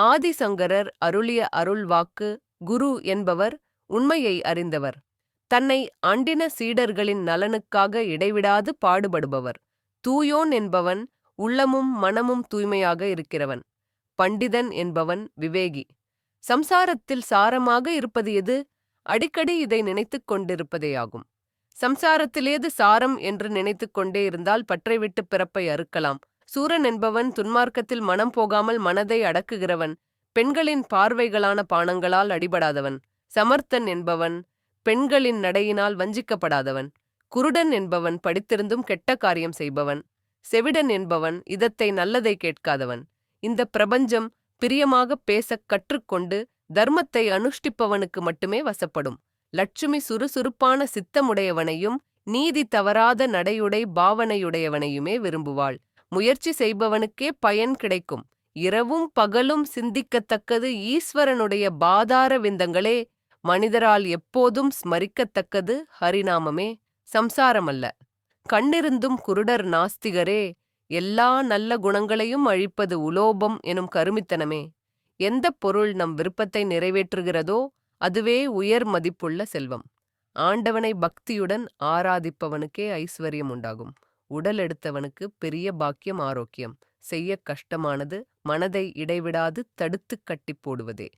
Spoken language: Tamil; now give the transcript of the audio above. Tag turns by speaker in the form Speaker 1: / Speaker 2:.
Speaker 1: ஆதிசங்கரர் அருளிய அருள்வாக்கு குரு என்பவர் உண்மையை அறிந்தவர். தன்னை அண்டின சீடர்களின் நலனுக்காக இடைவிடாது பாடுபடுபவர். தூயோன் என்பவன் உள்ளமும் மனமும் தூய்மையாக இருக்கிறவன். பண்டிதன் என்பவன் விவேகி. சம்சாரத்தில் சாரமாக இருப்பது எது? அடிக்கடி இதை நினைத்துக் கொண்டிருப்பதேயாகும். சம்சாரத்திலேது சாரம் என்று நினைத்துக் கொண்டே இருந்தால் பற்றைவிட்டு பிறப்பை அறுக்கலாம். சூரன் என்பவன் துன்மார்க்கத்தில் மனம் போகாமல் மனதை அடக்குகிறவன் பெண்களின் பார்வைகளான பானங்களால் அடிபடாதவன். சமர்த்தன் என்பவன் பெண்களின் நடையினால் வஞ்சிக்கப்படாதவன். குருடன் என்பவன் படித்திருந்தும் கெட்ட காரியம் செய்பவன். செவிடன் என்பவன் இதத்தை நல்லதை கேட்காதவன். இந்த பிரபஞ்சம் பிரியமாகப் பேசக் கற்றுக்கொண்டு தர்மத்தை அனுஷ்டிப்பவனுக்கு மட்டுமே வசப்படும். லட்சுமி சுறுசுறுப்பான சித்தமுடையவனையும் நீதி தவறாத நடையுடை பாவனையுடையவனையுமே விரும்புவாள். முயற்சி செய்பவனுக்கே பயன் கிடைக்கும். இரவும் பகலும் சிந்திக்கத்தக்கது ஈஸ்வரனுடைய பாதார விந்தங்களே. மனிதரால் எப்போதும் ஸ்மரிக்கத்தக்கது ஹரிநாமமே. சம்சாரமல்ல. கண்ணிருந்தும் குருடர் நாஸ்திகரே. எல்லா நல்ல குணங்களையும் அழிப்பது உலோபம் எனும் கருமித்தனமே. எந்த பொருள் நம் விருப்பத்தை நிறைவேற்றுகிறதோ அதுவே உயர் மதிப்புள்ள செல்வம். ஆண்டவனை பக்தியுடன் ஆராதிப்பவனுக்கே ஐஸ்வர்யம் உண்டாகும். உடல் எடுத்தவனுக்கு பெரிய பாக்கியம் ஆரோக்கியம். செய்ய கஷ்டமானது மனதை இடைவிடாது தடுத்துக் கட்டிப் போடுவதே.